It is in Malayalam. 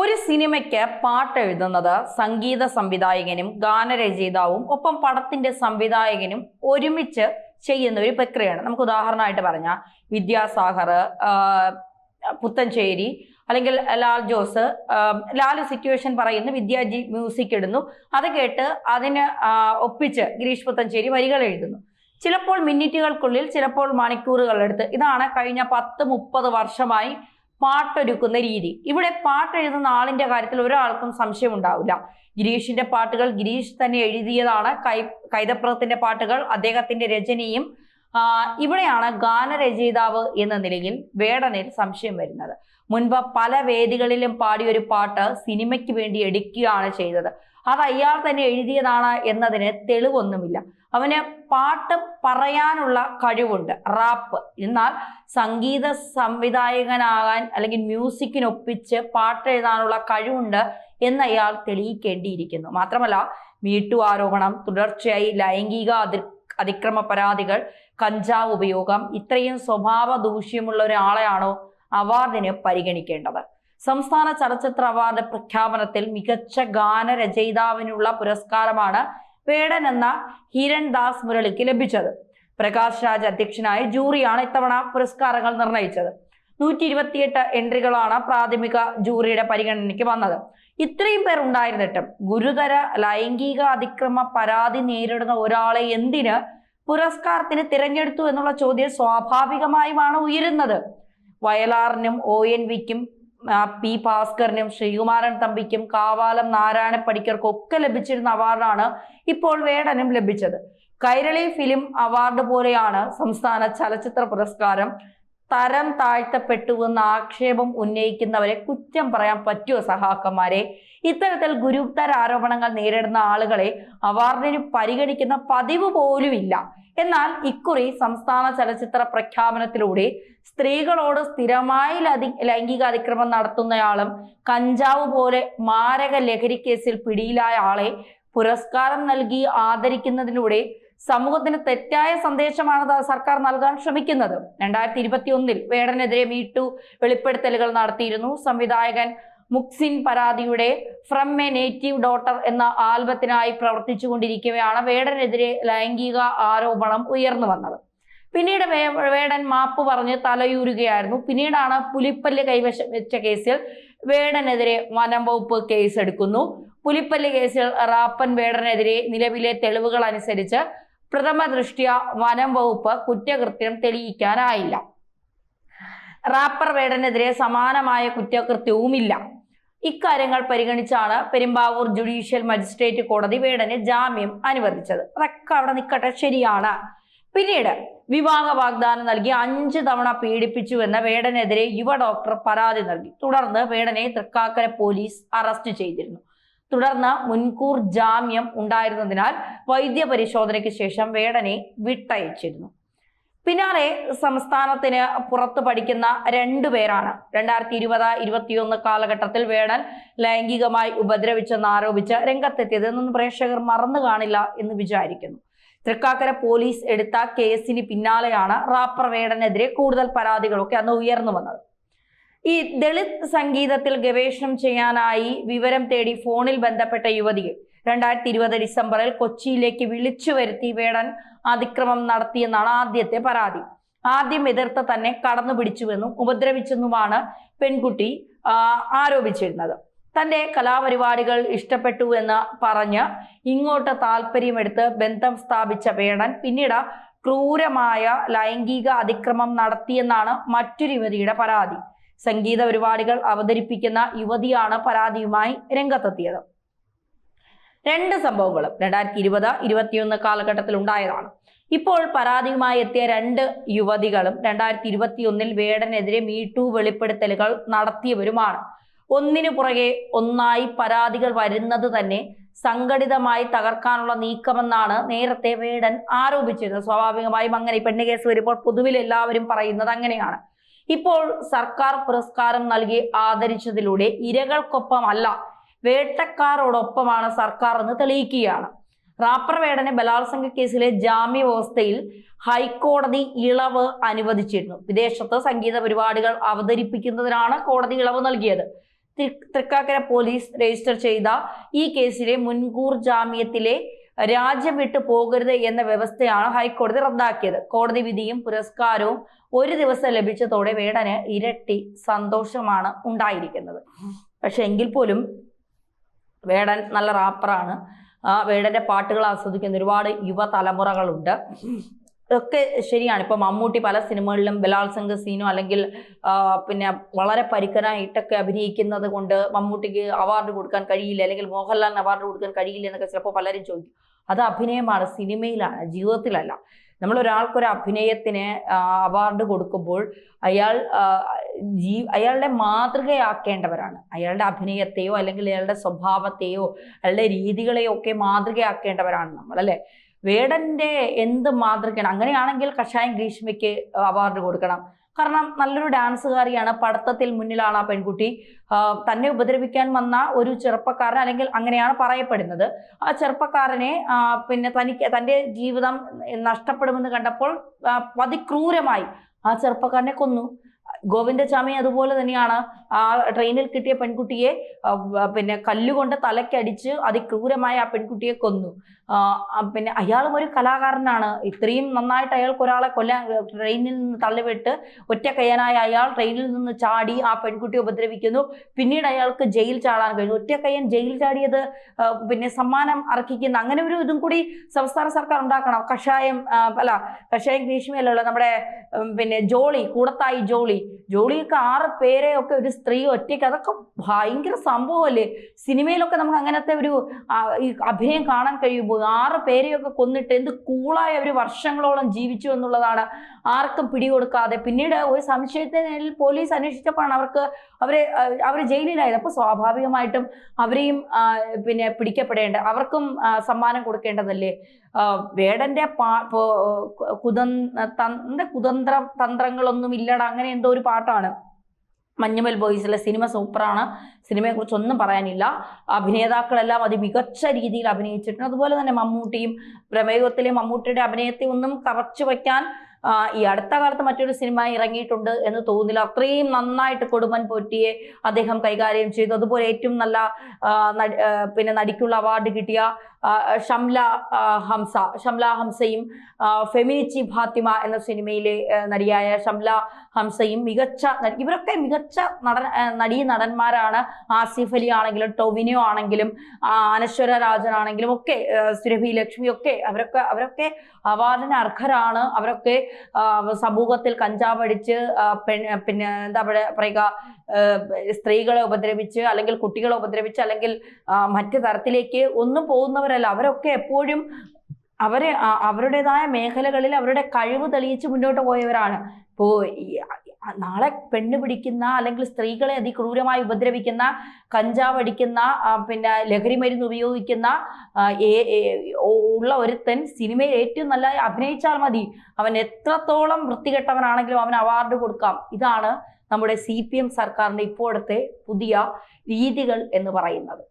ഒരു സിനിമയ്ക്ക് പാട്ട് എഴുതുന്നത് സംഗീത സംവിധായകനും ഗാനരചയിതാവും ഒപ്പം പടത്തിന്റെ സംവിധായകനും ഒരുമിച്ച് ചെയ്യുന്ന ഒരു പ്രക്രിയയാണ്. നമുക്ക് ഉദാഹരണമായിട്ട് പറഞ്ഞാൽ വിദ്യാസാഗർ പുത്തഞ്ചേരി അല്ലെങ്കിൽ ലാൽ ജോസ് ലാൽ സിറ്റുവേഷൻ പറയുന്നു വിദ്യാജി മ്യൂസിക് ഇടുന്നു. അത് കേട്ട് അതിന് ഒപ്പിച്ച് ഗിരീഷ് പുത്തഞ്ചേരി വരികൾ എഴുതുന്നു. ചിലപ്പോൾ മിനിറ്റുകൾക്കുള്ളിൽ ചിലപ്പോൾ മണിക്കൂറുകളെടുത്ത് ഇതാണ് കഴിഞ്ഞ പത്ത് മുപ്പത് വർഷമായി പാട്ടൊരുക്കുന്ന രീതി. ഇവിടെ പാട്ട് എഴുതുന്ന ആളിന്റെ കാര്യത്തിൽ ഒരാൾക്കും സംശയം ഉണ്ടാവില്ല ഗിരീഷിന്റെ പാട്ടുകൾ ഗിരീഷ് തന്നെ എഴുതിയതാണ്. കൈ കൈതപ്രത്തിന്റെ പാട്ടുകൾ അദ്ദേഹത്തിന്റെ രചനയും ഇവിടെയാണ് ഗാനരചയിതാവ് എന്ന നിലയിൽ വേടനിൽ സംശയം വരുന്നത്. മുൻപ് പല വേദികളിലും പാടിയൊരു പാട്ട് സിനിമയ്ക്ക് വേണ്ടി എടുക്കുകയാണ് ചെയ്തത്. അത് അയാൾ തന്നെ എഴുതിയതാണ് എന്നതിന് തെളിവൊന്നുമില്ല. അവന് പാട്ട് പറയാനുള്ള കഴിവുണ്ട്. റാപ്പ്. എന്നാൽ സംഗീത സംവിധായകനാകാൻ അല്ലെങ്കിൽ മ്യൂസിക്കിനൊപ്പിച്ച് പാട്ട് എഴുതാനുള്ള കഴിവുണ്ട് എന്ന് അയാൾ തെളിയിക്കേണ്ടിയിരിക്കുന്നു. മാത്രമല്ല മീട്ടു ആരോപണം തുടർച്ചയായി ലൈംഗിക അതി അതിക്രമ പരാതികൾ കഞ്ചാവ് ഉപയോഗം ഇത്രയും സ്വഭാവ ദൂഷ്യമുള്ള ഒരാളെയാണോ അവാർഡിന് പരിഗണിക്കേണ്ടത്? സംസ്ഥാന ചലച്ചിത്ര അവാർഡ് പ്രഖ്യാപനത്തിൽ മികച്ച ഗാനരചയിതാവിനുള്ള പുരസ്കാരമാണ് വേടൻ എന്ന ഹിരൺ ദാസ് മുരളിക്ക് ലഭിച്ചത്. പ്രകാശ് രാജ് അധ്യക്ഷനായ ജൂറിയാണ് ഇത്തവണ പുരസ്കാരങ്ങൾ നിർണയിച്ചത്. നൂറ്റി ഇരുപത്തിയെട്ട് എൻട്രികളാണ് പ്രാഥമിക ജൂറിയുടെ പരിഗണനയ്ക്ക് വന്നത്. ഇത്രയും പേർ ഉണ്ടായിരുന്നിട്ടും ഗുരുതര ലൈംഗിക അതിക്രമ പരാതി നേരിടുന്ന ഒരാളെ എന്തിന് പുരസ്കാരത്തിന് തിരഞ്ഞെടുത്തു എന്നുള്ള ചോദ്യം സ്വാഭാവികമായുമാണ് ഉയരുന്നത്. വയലാറിനും ഒ എൻ വിക്കും പി ഭാസ്കറിനും ശ്രീകുമാരൻ തമ്പിക്കും കാവാലം നാരായണ പടിക്കർക്കും ഒക്കെ ലഭിച്ചിരുന്ന അവാർഡാണ് ഇപ്പോൾ വേടനും ലഭിച്ചത്. കൈരളി ഫിലിം അവാർഡ് പോലെയാണ് സംസ്ഥാന ചലച്ചിത്ര പുരസ്കാരം. തരം താഴ്ത്തപ്പെട്ടുവെന്ന ആക്ഷേപം ഉന്നയിക്കുന്നവരെ കുറ്റം പറയാൻ പറ്റുമോ സഹാക്കന്മാരെ? ഇത്തരത്തിൽ ഗുരുതര ആരോപണങ്ങൾ നേരിടുന്ന ആളുകളെ അവാർഡിന് പരിഗണിക്കുന്ന പതിവ് പോലുമില്ല എന്നാൽ ഇക്കുറി സംസ്ഥാന ചലച്ചിത്ര പ്രഖ്യാപനത്തിലൂടെ സ്ത്രീകളോട് സ്ഥിരമായി ലൈംഗിക അതിക്രമം നടത്തുന്നയാളും കഞ്ചാവ് പോലെ മാരക ലഹരി കേസിൽ പിടിയിലായ ആളെ പുരസ്കാരം നൽകി ആദരിക്കുന്നതിലൂടെ സമൂഹത്തിന് തെറ്റായ സന്ദേശമാണ് സർക്കാർ നൽകാൻ ശ്രമിക്കുന്നത്. രണ്ടായിരത്തി ഇരുപത്തി ഒന്നിൽ വേടനെതിരെ മീട്ടു വെളിപ്പെടുത്തലുകൾ നടത്തിയിരുന്നു. സംവിധായകൻ മുക്സിൻ പരാതിയുടെ ഫ്രം എ നേറ്റീവ് ഡോട്ടർ എന്ന ആൽബത്തിനായി പ്രവർത്തിച്ചുകൊണ്ടിരിക്കവെയാണ് വേടനെതിരെ ലൈംഗിക ആരോപണം ഉയർന്നു വന്നത്. പിന്നീട് വേടൻ മാപ്പ് പറഞ്ഞ് തലയൂരുകയായിരുന്നു. പിന്നീടാണ് പുലിപ്പല്ല് കൈവശം വെച്ച കേസിൽ വേടനെതിരെ വനം വകുപ്പ് കേസെടുക്കുന്നു. പുലിപ്പല്ല് കേസിൽ റാപ്പൻ വേടനെതിരെ നിലവിലെ തെളിവുകൾ അനുസരിച്ച് പ്രഥമ ദൃഷ്ടിയ വനം വകുപ്പ് കുറ്റകൃത്യം തെളിയിക്കാനായില്ല. റാപ്പർ വേടനെതിരെ സമാനമായ കുറ്റകൃത്യവും ഇല്ല ഇക്കാര്യങ്ങൾ പരിഗണിച്ചാണ് പെരുമ്പാവൂർ ജുഡീഷ്യൽ മജിസ്ട്രേറ്റ് കോടതി വേടന് ജാമ്യം അനുവദിച്ചത്. അതൊക്കെ അവിടെ നിൽക്കട്ടെ ശരിയാണ്. പിന്നീട് വിവാഹ വാഗ്ദാനം നൽകി അഞ്ച് തവണ പീഡിപ്പിച്ചുവെന്ന വേടനെതിരെ യുവ ഡോക്ടർ പരാതി നൽകി. തുടർന്ന് വേടനെ തൃക്കാക്കര പോലീസ് അറസ്റ്റ് ചെയ്തിരുന്നു. തുടർന്ന് മുൻകൂർ ജാമ്യം ഉണ്ടായിരുന്നതിനാൽ വൈദ്യ പരിശോധനയ്ക്ക് ശേഷം വേടനെ വിട്ടയച്ചിരുന്നു. പിന്നാലെ സംസ്ഥാനത്തിന് പുറത്ത് പഠിക്കുന്ന രണ്ടുപേരാണ് രണ്ടായിരത്തി ഇരുപത് ഇരുപത്തിയൊന്ന് കാലഘട്ടത്തിൽ വേടൻ ലൈംഗികമായി ഉപദ്രവിച്ചെന്ന് ആരോപിച്ച് രംഗത്തെത്തിയത് എന്നൊന്നും പ്രേക്ഷകർ മറന്നു കാണില്ല എന്ന് വിചാരിക്കുന്നു. തൃക്കാക്കര പോലീസ് എടുത്ത കേസിന് പിന്നാലെയാണ് റാപ്പർ വേടനെതിരെ കൂടുതൽ പരാതികളൊക്കെ അന്ന് ഉയർന്നു വന്നത്. ഈ ദളിത് സംഗീതത്തിൽ ഗവേഷണം ചെയ്യാനായി വിവരം തേടി ഫോണിൽ ബന്ധപ്പെട്ട യുവതിയെ രണ്ടായിരത്തി ഇരുപത് ഡിസംബറിൽ കൊച്ചിയിലേക്ക് വിളിച്ചു വരുത്തി വേടൻ അതിക്രമം നടത്തിയെന്നാണ് ആദ്യത്തെ പരാതി. ആദ്യം എതിർത്ത തന്നെ കടന്നു പിടിച്ചുവെന്നും ഉപദ്രവിച്ചെന്നുമാണ് പെൺകുട്ടി ആരോപിച്ചിരുന്നത്. തന്റെ കലാപരിപാടികൾ ഇഷ്ടപ്പെട്ടു എന്ന് പറഞ്ഞ് ഇങ്ങോട്ട് താല്പര്യമെടുത്ത് ബന്ധം സ്ഥാപിച്ച വേടൻ പിന്നീട് ക്രൂരമായ ലൈംഗിക അതിക്രമം നടത്തിയെന്നാണ് മറ്റൊരു യുവതിയുടെ പരാതി. സംഗീത പരിപാടികൾ അവതരിപ്പിക്കുന്ന യുവതിയാണ് പരാതിയുമായി രംഗത്തെത്തിയത്. രണ്ട് സംഭവങ്ങളും രണ്ടായിരത്തി ഇരുപത് ഇരുപത്തിയൊന്ന് കാലഘട്ടത്തിൽ ഉണ്ടായതാണ്. ഇപ്പോൾ പരാതിയുമായി എത്തിയ രണ്ട് യുവതികളും രണ്ടായിരത്തി ഇരുപത്തിയൊന്നിൽ വേടനെതിരെ മീട്ടു വെളിപ്പെടുത്തലുകൾ നടത്തിയവരുമാണ്. ഒന്നിനു പുറകെ ഒന്നായി പരാതികൾ വരുന്നത് തന്നെ സംഘടിതമായി തകർക്കാനുള്ള നീക്കമെന്നാണ് നേരത്തെ വേടൻ ആരോപിച്ചിരുന്നത്. സ്വാഭാവികമായും അങ്ങനെ പെണ്ണ് കേസ് വരുമ്പോൾ പൊതുവിൽ എല്ലാവരും പറയുന്നത് അങ്ങനെയാണ്. ഇപ്പോൾ സർക്കാർ പുരസ്കാരം നൽകി ആദരിച്ചതിലൂടെ ഇരകൾക്കൊപ്പമല്ല വേട്ടക്കാരോടൊപ്പമാണ് സർക്കാർ എന്ന് തെളിയിക്കുകയാണ്. റാപ്പർ വേടനെ ബലാത്സംഗ കേസിലെ ജാമ്യ വ്യവസ്ഥയിൽ ഹൈക്കോടതി ഇളവ് അനുവദിച്ചിരുന്നു. വിദേശത്ത് സംഗീത പരിപാടികൾ അവതരിപ്പിക്കുന്നതിനാണ് കോടതി ഇളവ് നൽകിയത്. തൃക്കാക്കര പോലീസ് രജിസ്റ്റർ ചെയ്ത ഈ കേസിലെ മുൻകൂർ ജാമ്യത്തിലെ രാജ്യം വിട്ടു പോകരുത് എന്ന വ്യവസ്ഥയാണ് ഹൈക്കോടതി റദ്ദാക്കിയത്. കോടതി വിധിയും പുരസ്കാരവും ഒരു ദിവസം ലഭിച്ചതോടെ വേടന് ഇരട്ടി സന്തോഷമാണ് ഉണ്ടായിരിക്കുന്നത്. പക്ഷെ എങ്കിൽ പോലും വേടൻ നല്ല റാപ്പറാണ് ആ വേടന്റെ പാട്ടുകൾ ആസ്വദിക്കുന്ന ഒരുപാട് യുവതലമുറകളുണ്ട്. ഒക്കെ ശരിയാണ്. ഇപ്പൊ മമ്മൂട്ടി പല സിനിമകളിലും ബലാത്സംഗ സീനോ അല്ലെങ്കിൽ പിന്നെ വളരെ പരിക്കനായിട്ടൊക്കെ അഭിനയിക്കുന്നത് കൊണ്ട് മമ്മൂട്ടിക്ക് അവാർഡ് കൊടുക്കാൻ കഴിയില്ല അല്ലെങ്കിൽ മോഹൻലാലിന് അവാർഡ് കൊടുക്കാൻ കഴിയില്ല എന്നൊക്കെ ചിലപ്പോൾ പലരും ചോദിക്കും. അത് അഭിനയമാണ് സിനിമയിലാണ് ജീവിതത്തിലല്ല. നമ്മൾ ഒരാൾക്കൊരു അഭിനയത്തിന് അവാർഡ് കൊടുക്കുമ്പോൾ അയാൾ ജീ അയാളുടെ മാതൃകയാക്കേണ്ടവരാണ്. അയാളുടെ അഭിനയത്തെയോ അല്ലെങ്കിൽ അയാളുടെ സ്വഭാവത്തെയോ അയാളുടെ രീതികളെയോ ഒക്കെ മാതൃകയാക്കേണ്ടവരാണ് നമ്മൾ അല്ലെ? വേടന്റെ എന്ത് മാതൃകയാണ്? അങ്ങനെയാണെങ്കിൽ കഷായം ഗ്രീഷ്മയ്ക്ക് അവാർഡ് കൊടുക്കണം. കാരണം നല്ലൊരു ഡാൻസുകാരിയാണ്. പഠിത്തത്തിൽ മുന്നിലാണ് ആ പെൺകുട്ടി. തന്നെ ഉപദ്രവിക്കാൻ വന്ന ഒരു ചെറുപ്പക്കാരൻ അല്ലെങ്കിൽ അങ്ങനെയാണ് പറയപ്പെടുന്നത്. ആ ചെറുപ്പക്കാരനെ പിന്നെ തനിക്ക് തന്റെ ജീവിതം നഷ്ടപ്പെടുമെന്ന് കണ്ടപ്പോൾ അതിക്രൂരമായി ആ ചെറുപ്പക്കാരനെ കൊന്നു. ഗോവിന്ദചാമി അതുപോലെ തന്നെയാണ് ആ ട്രെയിനിൽ കിട്ടിയ പെൺകുട്ടിയെ പിന്നെ കല്ലുകൊണ്ട് തലക്കടിച്ച് അതിക്രൂരമായി ആ പെൺകുട്ടിയെ കൊന്നു. പിന്നെ അയാളും ഒരു കലാകാരനാണ്. ഇത്രയും നന്നായിട്ട് അയാൾക്ക് ഒരാളെ കൊല്ലാൻ ട്രെയിനിൽ നിന്ന് തള്ളിവിട്ട് ഒറ്റ കയ്യനായ അയാൾ ട്രെയിനിൽ നിന്ന് ചാടി ആ പെൺകുട്ടിയെ ഉപദ്രവിക്കുന്നു. പിന്നീട് അയാൾക്ക് ജയിൽ ചാടാൻ കഴിഞ്ഞു. ഒറ്റ കയ്യൻ ജയിൽ ചാടിയത് പിന്നെ സമ്മാനം അർഹിക്കുന്ന അങ്ങനെ ഒരു ഇതും കൂടി സംസ്ഥാന സർക്കാർ ഉണ്ടാക്കണം. കഷായം അല്ല കഷായം ഗ്രീഷ്മയല്ലല്ലോ നമ്മുടെ പിന്നെ ജോളി കൂടത്തായി ജോളി. ജോളിയൊക്കെ ആറ് പേരെ ഒക്കെ ഒരു സ്ത്രീ ഒറ്റയ്ക്ക് അതൊക്കെ ഭയങ്കര സംഭവമല്ലേ? സിനിമയിലൊക്കെ നമുക്ക് അങ്ങനത്തെ ഒരു ഈ അഭിനയം കാണാൻ കഴിയുമ്പോൾ ആറ് പേരെയൊക്കെ കൊന്നിട്ട് എന്ത് കൂളായി അവർ വർഷങ്ങളോളം ജീവിച്ചു എന്നുള്ളതാണ് ആർക്കും പിടികൊടുക്കാതെ പിന്നീട് ഒരു സംശയത്തിൽ പോലീസ് അന്വേഷിച്ചപ്പോഴാണ് അവർക്ക് അവരെ അവർ ജയിലിലായത്. അപ്പോൾ സ്വാഭാവികമായിട്ടും അവരെയും പിന്നെ പിടിക്കപ്പെടേണ്ട അവർക്കും സമ്മാനം കൊടുക്കേണ്ടതല്ലേ? വേടന്റെ പാ കുതൻ തന്റെ കുതന്ത്ര തന്ത്രങ്ങളൊന്നും ഇല്ലട അങ്ങനെ എന്തോ ഒരു പാട്ടാണ്. മഞ്ഞുമൽ ബോയ്സിലെ സിനിമ സൂപ്പറാണ്. സിനിമയെക്കുറിച്ച് ഒന്നും പറയാനില്ല. അഭിനേതാക്കളെല്ലാം അത് മികച്ച രീതിയിൽ അഭിനയിച്ചിട്ടുണ്ട്. അതുപോലെ തന്നെ മമ്മൂട്ടിയും പ്രമേഹത്തിലെ മമ്മൂട്ടിയുടെ അഭിനയത്തെ ഒന്നും കറച്ചു വയ്ക്കാൻ ഈ അടുത്ത കാലത്ത് മറ്റൊരു സിനിമ ഇറങ്ങിയിട്ടുണ്ട് എന്ന് തോന്നില്ല അത്രയും നന്നായിട്ട് കൊടുമൻ പോറ്റിയെ അദ്ദേഹം കൈകാര്യം ചെയ്തു. അതുപോലെ ഏറ്റവും നല്ല പിന്നെ നടിക്കുള്ള അവാർഡ് കിട്ടിയ ഷംല ഹംസ. ഷംല ഹംസയും ഫെമിനിച്ചി ഫാത്തിമ എന്ന സിനിമയിലെ നടിയായ ഷംല ഹംസയും മികച്ച ഇവരൊക്കെ മികച്ച നടൻ നടീ നടന്മാരാണ്. ആസിഫ് അലി ആണെങ്കിലും ടൊവിനോ ആണെങ്കിലും അനശ്വര രാജൻ ആണെങ്കിലും ഒക്കെ സുരഭി ലക്ഷ്മി ഒക്കെ അവരൊക്കെ അവരൊക്കെ അവാർഡിന് അർഹരാണ്. അവരൊക്കെ സമൂഹത്തിൽ കഞ്ചാവ് അടിച്ച് പെൺ പിന്നെ എന്താ പറയുക സ്ത്രീകളെ ഉപദ്രവിച്ച് അല്ലെങ്കിൽ കുട്ടികളെ ഉപദ്രവിച്ച് അല്ലെങ്കിൽ മറ്റു തരത്തിലേക്ക് ഒന്നും പോകുന്നവരല്ല അവരൊക്കെ എപ്പോഴും അവരെ അവരുടേതായ മേഖലകളിൽ അവരുടെ കഴിവ് തെളിയിച്ച് മുന്നോട്ട് പോയവരാണ്. ഇപ്പോൾ നാളെ പെണ്ണ് പിടിക്കുന്ന അല്ലെങ്കിൽ സ്ത്രീകളെ അതിക്രൂരമായി ഉപദ്രവിക്കുന്ന കഞ്ചാവ് അടിക്കുന്ന പിന്നെ ലഹരി മരുന്ന് ഉപയോഗിക്കുന്ന ഉള്ള ഒരുത്തൻ സിനിമയിൽ ഏറ്റവും നല്ല അഭിനയിച്ചാൽ മതി. അവൻ എത്രത്തോളം വൃത്തികെട്ടവനാണെങ്കിലും അവൻ അവാർഡ് കൊടുക്കാം. ഇതാണ് നമ്മുടെ സി സർക്കാരിന്റെ ഇപ്പോഴത്തെ പുതിയ രീതികൾ എന്ന് പറയുന്നത്.